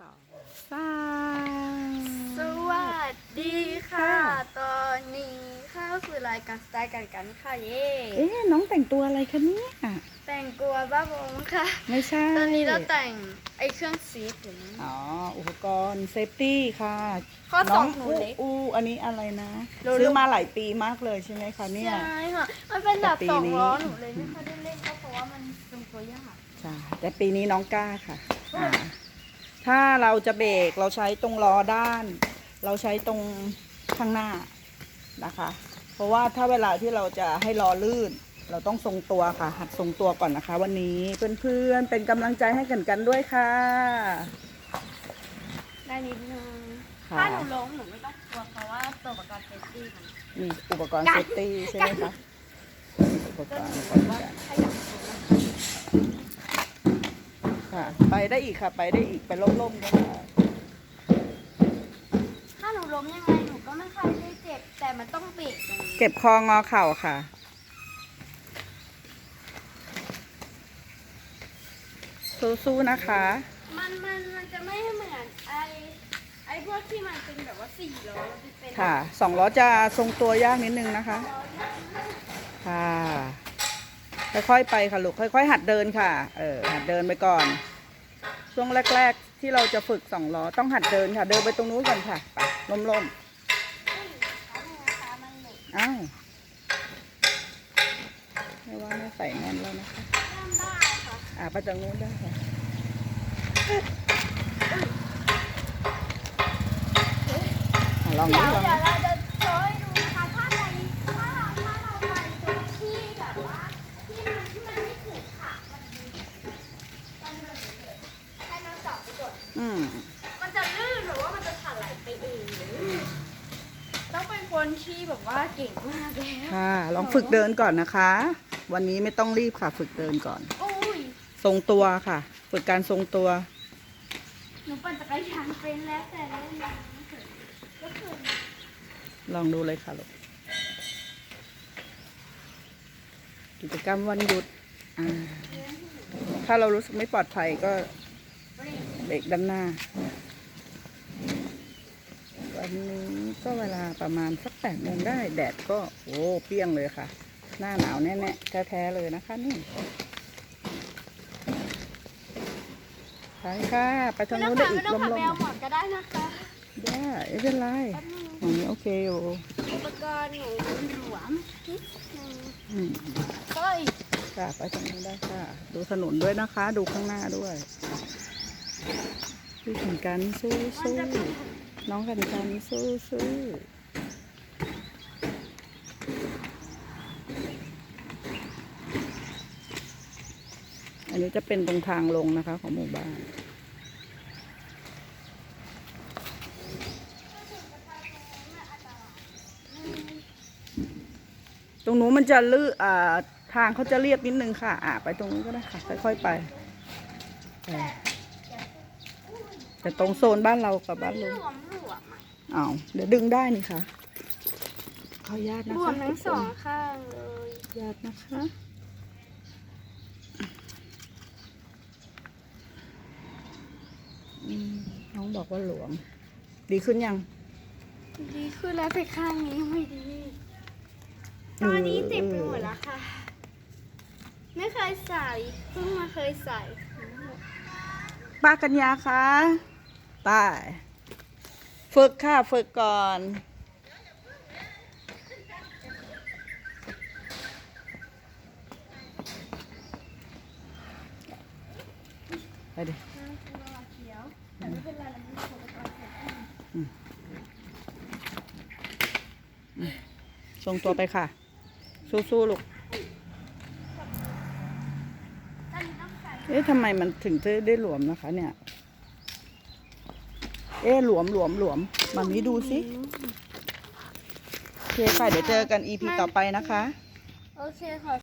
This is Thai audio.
สองสามสวัสดีค่ะ ตอนนี้เข้าสู่รายการสไตล์กันกันค่ะเย่เอ๊ะน้องแต่งตัวอะไรคะเนี่ยแต่งตัวบ้าบงค่ะ ไม่ใช่ ตอนนี้เราแต่งไอ้เครื่องซีดอยู่นะอ๋อ อุปกรณ์เซฟตี้ค่ะข้อสองหนูเล็กอู้อันนี้อะไรนะรู้ซื้อมาหลายปีมากเลยใช่ไหมคะเนี่ย ใช่ค่ะ มันเป็นแบบแต่ปีสองนี้ล้อหนูเลยไม่ค่อยได้เล่นก็เพราะว่ามันทรงตัวยาก ใช่ แต่ปีนี้น้องกล้าค่ะอ่า ถ้าเราจะเบรกเราใช้ตรงล้อด้าน เราใช้ตรงข้างหน้านะคะ เพราะว่าถ้าเวลาที่เราจะให้ล้อลื่น เราต้องทรงตัวค่ะ หัดทรงตัวก่อนนะคะ วันนี้เพื่อนๆเป็นกำลังใจให้กันกันด้วยค่ะ ได้นิดนึงค่ะ ถ้าหนูล้มหนูไม่ต้องกลัวเพราะว่าตัวประกันเซฟตี้มันมีอุปกรณ์กัเซนฟตี้ใช่ไหมคะอุปกก็รณ์หนูป้องว่ากันขยับตัวนะคะ ค่ะ ไปได้อีกค่ะ ไปได้อีกไปล่มๆก็ได้ถ้าหนูล้มยังไงหนูก็ไม่ค่อยได้เจ็บ แต่มันต้องเบรกอย่างนี้เก็บคองอเข่าค่ะ สู้ๆนะคะ มันมันมันจะไม่เหมือนไอไอพวกที่มันเป็นแบบว่าสี่ล้อมันจะเป็นค่ะสองล้อจะทรงตัวยากนิดนึงนะคะ ล้อยางค่ะ ค่อยๆไปค่ะลูกค่อย ๆ หัดเดินค่ะ เออหัดเดินไปก่อน ช่วงแรก ๆ ที่เราจะฝึกสองล้อต้องหัดเดินค่ะ เดินไปตรงนู้นก่อนค่ะไปล่มเอาให้นะคะมันหลุดๆอ้าวไม่ว่าไม่ใส่แน่นแล้วนะคะเริ่มได้ค่ะอ่าไปตรงนู้นได้ค่ะลองดูลอง เดี๋ ดู ยวเราจะโชว์ให้ดูนะคะถ้าในถ้าเราถ้าเราไปตรงที่แบบว่าที่มันที่มันไม่ถูกค่ะมันมันมันให้เราจับไปก่อน อืม มันจะลื่นหรือว่ามันจะถลายไปเองต้องเป็น คนที่แบบว่าเก่งมากแล้วค่ะ ลองฝึกเดินก่อนนะคะ วันนี้ไม่ต้องรีบค่ะ ฝึกเดินก่อน โอ้ยทรงตัวค่ะ ฝึกการทรงตัว หนูปั่นจักรยานเป็นแล้วแต่เล่นยังไม่เคยก็คือลองดูเลยค่ะลูกกิจกรรมวันหยุดอ่าถ้าเรารู้สึกไม่ปลอดภัยก็เบรกด้านหน้า วันนี้ก็เวลาประมาณสักแปดโมงได้ แดดก็โอ้เปรี้ยงเลยค่ะ หน้าหนาวแน่ๆแท้ๆเลยนะคะนี่ไปค่ะไปทางไม่ต้อนู้งนได้ขับอีไม่กต้องขับลแมมวหมดก็ได้นะคะๆได้ไม่เป็นไรแป๊บนึงอย่างนี้โอเคอยู่อุปกรณ์หนูหลวมนิดนึงอืมเฮ้ยค่ะไปทางนี้ได้ค่ะ ดูถนนด้วยนะคะ ดูข้างหน้าด้วยพี่ขันกันสู้มันสู้จะเป็ น้องขันกันสู้สู้อันนี้จะเป็นตรงทางลงนะคะของหมู่บ้านตรงนู้นมันจะลื่อ่าทางเขาจะเรียบนิดนึงค่ะ อ่าไปตรงนู้นก็ได้ค่ะ ค่อยๆไป แต่ตรงโซนบ้านเรากับบ้านลุง วมหลวมอะอ้าวเดี๋ยวดึงได้นี่ค่ะขออนุญาตหนะลวคะมทั้งสองข้างเลยขออนุญาตนะคะอืมน้องบอกว่าหลวม ดีขึ้นยัง ดีขึ้นแล้วแต่ข้างนี้ไม่ดี ตอนนี้เจ็บไปหมดแล้วค่ะ ไม่เคยใส่เพิ่งมาเคยใส่ ป้ากัญญาคะไป้า ฝึกค่ะฝึกก่อนไปดิเขียวแต่ไม่เป็นไรเราไม่ควรจะใส่ทรงตัวไปค่ะ สู้ๆลูกตอนนี้ต้องใส่เอ๊ะทำไมมันถึงจะได้หลวมนะคะเนี่ย เอ๊ะหลวมหลวมหลวมมันนี้ดูสิโอเคค่ะเดี๋ยวเจอกัน EP ต่อไปนะคะ โอเคค่ะ